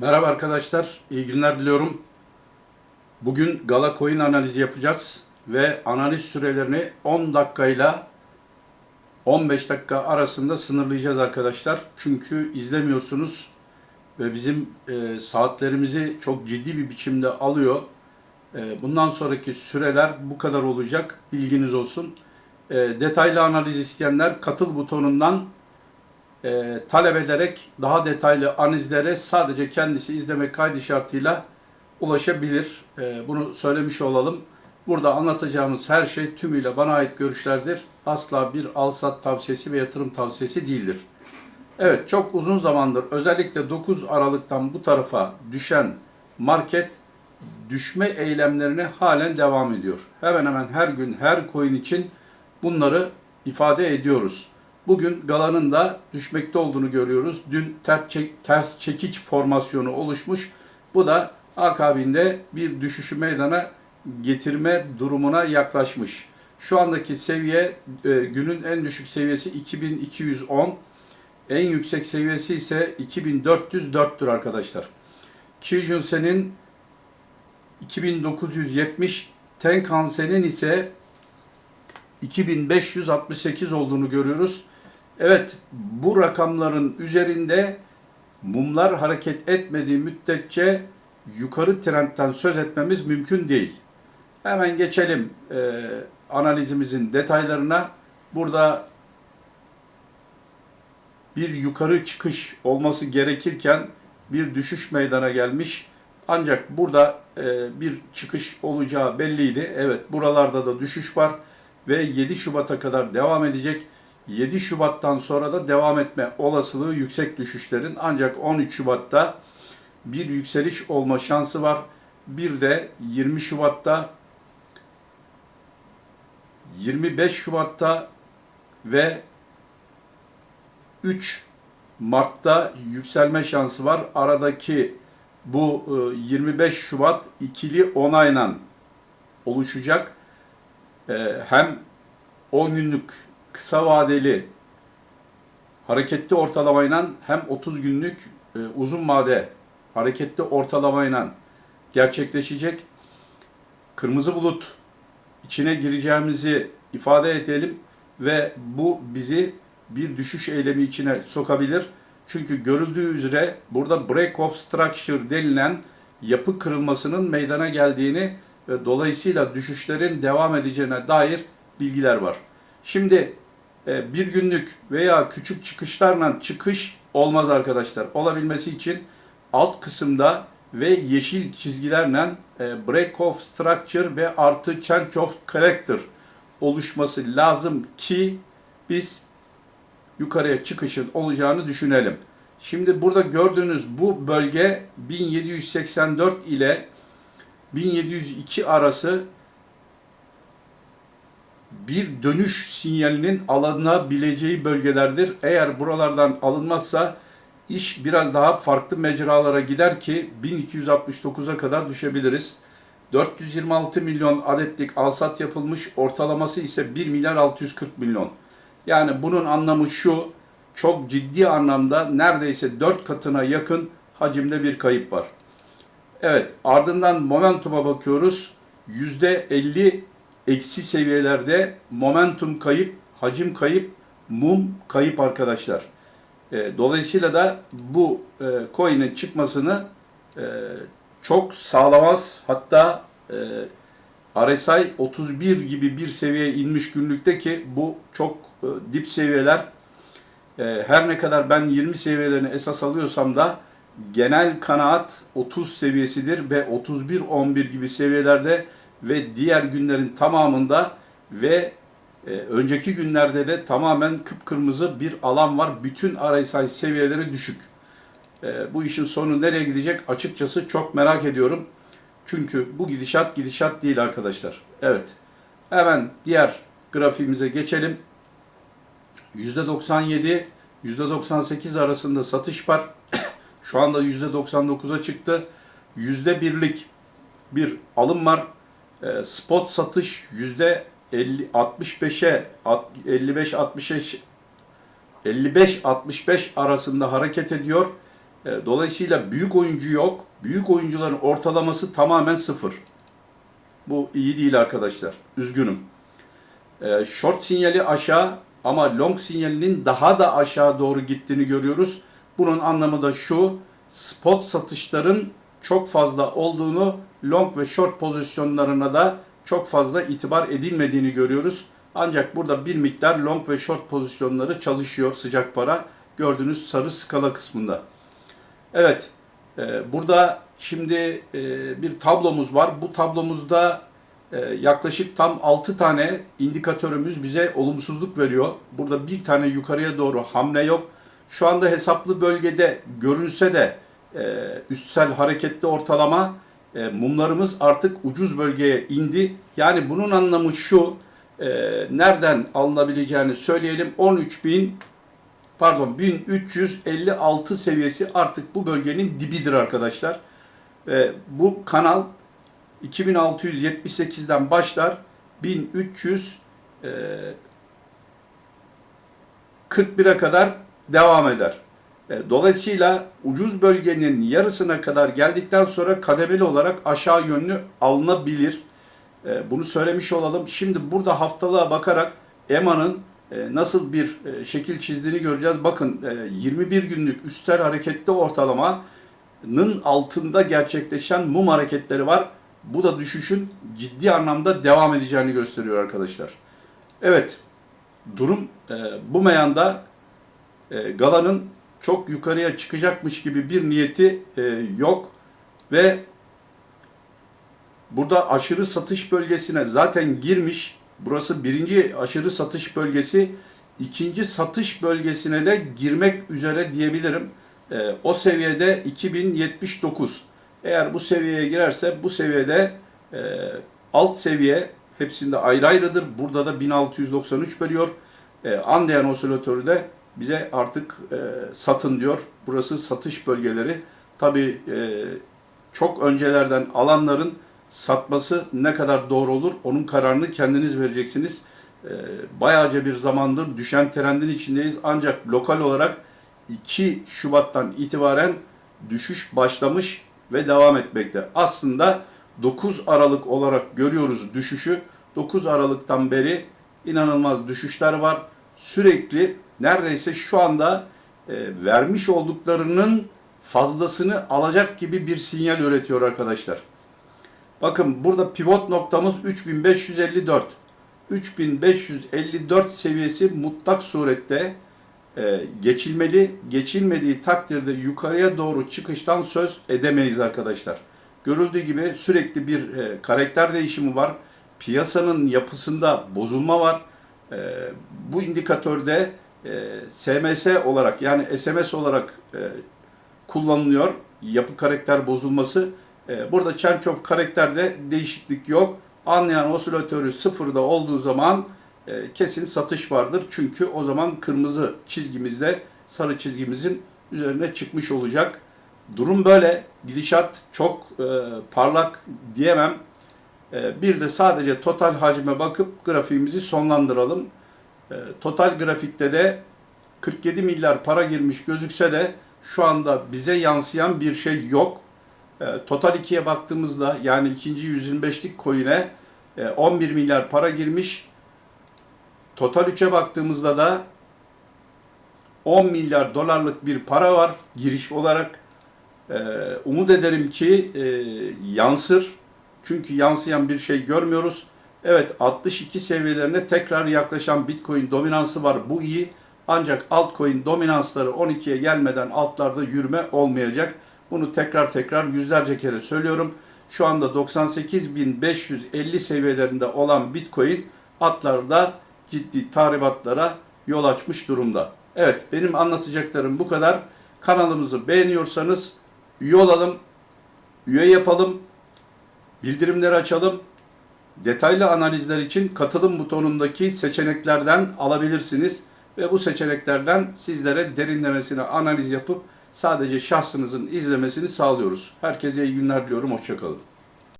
Merhaba arkadaşlar, iyi günler diliyorum. Bugün Gala Coin analizi yapacağız ve analiz sürelerini 10 dakikayla 15 dakika arasında sınırlayacağız arkadaşlar. Çünkü izlemiyorsunuz ve bizim e, saatlerimizi çok ciddi bir biçimde alıyor. E, bundan sonraki süreler bu kadar olacak, bilginiz olsun. E, detaylı analiz isteyenler katıl butonundan e, talep ederek daha detaylı analizlere sadece kendisi izlemek kaydı şartıyla ulaşabilir. E, bunu söylemiş olalım. Burada anlatacağımız her şey tümüyle bana ait görüşlerdir. Asla bir alsat tavsiyesi ve yatırım tavsiyesi değildir. Evet çok uzun zamandır özellikle 9 Aralık'tan bu tarafa düşen market düşme eylemlerine halen devam ediyor. Hemen hemen her gün her coin için bunları ifade ediyoruz. Bugün galanın da düşmekte olduğunu görüyoruz. Dün ters, çek- ters çekiç formasyonu oluşmuş. Bu da akabinde bir düşüşü meydana getirme durumuna yaklaşmış. Şu andaki seviye e, günün en düşük seviyesi 2210. En yüksek seviyesi ise 2404'tür arkadaşlar. Kijunsen'in 2970, Tenkan-sen'in ise 2568 olduğunu görüyoruz. Evet, bu rakamların üzerinde mumlar hareket etmediği müddetçe yukarı trendten söz etmemiz mümkün değil. Hemen geçelim e, analizimizin detaylarına. Burada bir yukarı çıkış olması gerekirken bir düşüş meydana gelmiş. Ancak burada e, bir çıkış olacağı belliydi. Evet buralarda da düşüş var ve 7 Şubat'a kadar devam edecek. 7 Şubat'tan sonra da devam etme olasılığı yüksek düşüşlerin ancak 13 Şubat'ta bir yükseliş olma şansı var. Bir de 20 Şubat'ta 25 Şubat'ta ve 3 Mart'ta yükselme şansı var. Aradaki bu e, 25 Şubat ikili onayla oluşacak. E, Hem 10 günlük kısa vadeli hareketli ortalamayla hem 30 günlük e, uzun vade hareketli ortalamayla gerçekleşecek. Kırmızı bulut içine gireceğimizi ifade edelim ve bu bizi bir düşüş eylemi içine sokabilir. Çünkü görüldüğü üzere burada break of structure denilen yapı kırılmasının meydana geldiğini ve dolayısıyla düşüşlerin devam edeceğine dair bilgiler var. Şimdi e, bir günlük veya küçük çıkışlarla çıkış olmaz arkadaşlar. Olabilmesi için alt kısımda ve yeşil çizgilerle e, break of structure ve artı change of character oluşması lazım ki biz yukarıya çıkışın olacağını düşünelim. Şimdi burada gördüğünüz bu bölge 1784 ile 1702 arası bir dönüş sinyalinin alınabileceği bölgelerdir. Eğer buralardan alınmazsa iş biraz daha farklı mecralara gider ki 1269'a kadar düşebiliriz. 426 milyon adetlik alsat yapılmış, ortalaması ise 1 milyar 640 milyon. Yani bunun anlamı şu, çok ciddi anlamda neredeyse 4 katına yakın hacimde bir kayıp var. Evet, ardından momentuma bakıyoruz. %50 eksi seviyelerde momentum kayıp, hacim kayıp, mum kayıp arkadaşlar. E, dolayısıyla da bu e, coin'in çıkmasını e, çok sağlamaz. Hatta e, RSI 31 gibi bir seviyeye inmiş günlükte ki bu çok e, dip seviyeler. E, her ne kadar ben 20 seviyelerini esas alıyorsam da genel kanaat 30 seviyesidir ve 31-11 gibi seviyelerde ve diğer günlerin tamamında ve e, önceki günlerde de tamamen kıpkırmızı bir alan var. Bütün RSI seviyeleri düşük. E, bu işin sonu nereye gidecek açıkçası çok merak ediyorum. Çünkü bu gidişat gidişat değil arkadaşlar. Evet. Hemen diğer grafiğimize geçelim. %97 %98 arasında satış var. Şu anda %99'a çıktı. %1'lik bir alım var. E, spot satış yüzde 50 65'e 55 65 55 65 arasında hareket ediyor. E, dolayısıyla büyük oyuncu yok. Büyük oyuncuların ortalaması tamamen sıfır. Bu iyi değil arkadaşlar. Üzgünüm. E, short sinyali aşağı ama long sinyalinin daha da aşağı doğru gittiğini görüyoruz. Bunun anlamı da şu. Spot satışların çok fazla olduğunu, long ve short pozisyonlarına da çok fazla itibar edilmediğini görüyoruz. Ancak burada bir miktar long ve short pozisyonları çalışıyor sıcak para. Gördüğünüz sarı skala kısmında. Evet, e, burada şimdi e, bir tablomuz var. Bu tablomuzda e, yaklaşık tam 6 tane indikatörümüz bize olumsuzluk veriyor. Burada bir tane yukarıya doğru hamle yok. Şu anda hesaplı bölgede görünse de e, üstsel hareketli ortalama e, mumlarımız artık ucuz bölgeye indi. Yani bunun anlamı şu, e, nereden alınabileceğini söyleyelim. 13.000 pardon 1356 seviyesi artık bu bölgenin dibidir arkadaşlar. Ve bu kanal 2678'den başlar 1300 e, 41'e kadar devam eder. E, Dolayısıyla ucuz bölgenin yarısına kadar geldikten sonra kademeli olarak aşağı yönlü alınabilir. E, Bunu söylemiş olalım. Şimdi burada haftalığa bakarak EMA'nın e, nasıl bir şekil çizdiğini göreceğiz. Bakın e, 21 günlük üstel hareketli ortalamanın altında gerçekleşen mum hareketleri var. Bu da düşüşün ciddi anlamda devam edeceğini gösteriyor arkadaşlar. Evet, durum bu meyanda Gala'nın çok yukarıya çıkacakmış gibi bir niyeti e, yok ve burada aşırı satış bölgesine zaten girmiş. Burası birinci aşırı satış bölgesi. ikinci satış bölgesine de girmek üzere diyebilirim. E, o seviyede 2079. Eğer bu seviyeye girerse bu seviyede e, alt seviye hepsinde ayrı ayrıdır. Burada da 1693 veriyor. E, Andean osilatörü de bize artık e, satın diyor. Burası satış bölgeleri. Tabii e, çok öncelerden alanların satması ne kadar doğru olur onun kararını kendiniz vereceksiniz. E, bayağıca bir zamandır düşen trendin içindeyiz. Ancak lokal olarak 2 Şubat'tan itibaren düşüş başlamış ve devam etmekte. Aslında 9 Aralık olarak görüyoruz düşüşü. 9 Aralık'tan beri inanılmaz düşüşler var. Sürekli neredeyse şu anda e, vermiş olduklarının fazlasını alacak gibi bir sinyal üretiyor arkadaşlar. Bakın burada pivot noktamız 3554. 3554 seviyesi mutlak surette e, geçilmeli. Geçilmediği takdirde yukarıya doğru çıkıştan söz edemeyiz arkadaşlar. Görüldüğü gibi sürekli bir e, karakter değişimi var. Piyasanın yapısında bozulma var. E, bu indikatörde e, SMS olarak yani SMS olarak e, kullanılıyor. Yapı karakter bozulması. E, burada change of karakterde değişiklik yok. Anlayan osilatörü sıfırda olduğu zaman e, kesin satış vardır. Çünkü o zaman kırmızı çizgimizde sarı çizgimizin üzerine çıkmış olacak. Durum böyle. Gidişat çok e, parlak diyemem. E, bir de sadece total hacme bakıp grafiğimizi sonlandıralım. E, total grafikte de 47 milyar para girmiş gözükse de şu anda bize yansıyan bir şey yok. E, Total 2'ye baktığımızda yani ikinci 125'lik coin'e e, 11 milyar para girmiş. Total 3'e baktığımızda da 10 milyar dolarlık bir para var giriş olarak. E, umut ederim ki e, yansır. Çünkü yansıyan bir şey görmüyoruz. Evet 62 seviyelerine tekrar yaklaşan Bitcoin dominansı var. Bu iyi. Ancak altcoin dominansları 12'ye gelmeden altlarda yürüme olmayacak. Bunu tekrar tekrar yüzlerce kere söylüyorum. Şu anda 98.550 seviyelerinde olan Bitcoin atlarda ciddi tahribatlara yol açmış durumda. Evet benim anlatacaklarım bu kadar. Kanalımızı beğeniyorsanız üye olalım, üye yapalım, bildirimleri açalım. Detaylı analizler için katılım butonundaki seçeneklerden alabilirsiniz ve bu seçeneklerden sizlere derinlemesine analiz yapıp sadece şahsınızın izlemesini sağlıyoruz. Herkese iyi günler diliyorum. Hoşçakalın.